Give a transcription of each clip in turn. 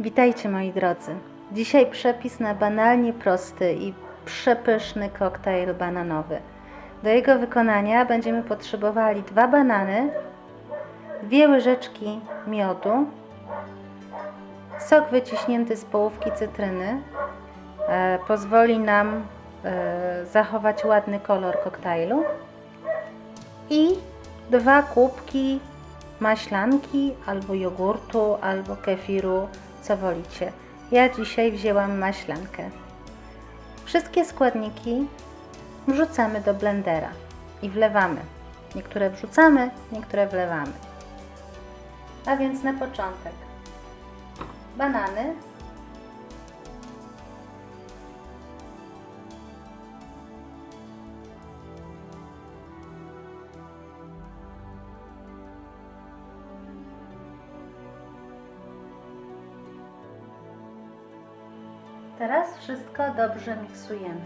Witajcie moi drodzy. Dzisiaj przepis na banalnie prosty i przepyszny koktajl bananowy. Do jego wykonania będziemy potrzebowali dwa banany, dwie łyżeczki miodu, sok wyciśnięty z połówki cytryny. E, pozwoli nam e, zachować ładny kolor koktajlu i dwa kubki maślanki albo jogurtu, albo kefiru, co wolicie. Ja dzisiaj wzięłam maślankę. Wszystkie składniki wrzucamy do blendera i wlewamy. Niektóre wrzucamy, niektóre wlewamy. A więc na początek banany, Teraz wszystko dobrze miksujemy.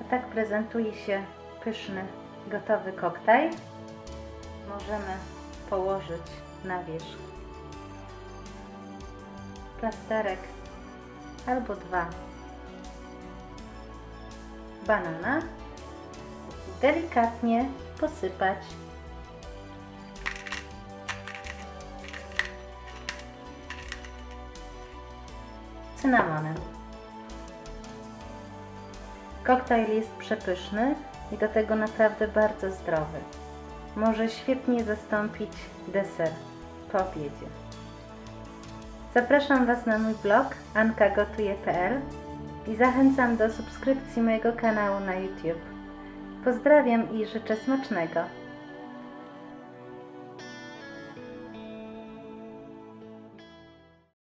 A tak prezentuje się pyszny, gotowy koktajl. Możemy położyć na wierzch plasterek albo dwa banana. Delikatnie posypać cynamonem. Koktajl jest przepyszny i do tego naprawdę bardzo zdrowy. Może świetnie zastąpić deser po obiedzie. Zapraszam Was na mój blog ankagotuje.pl i zachęcam do subskrypcji mojego kanału na YouTube. Pozdrawiam i życzę smacznego.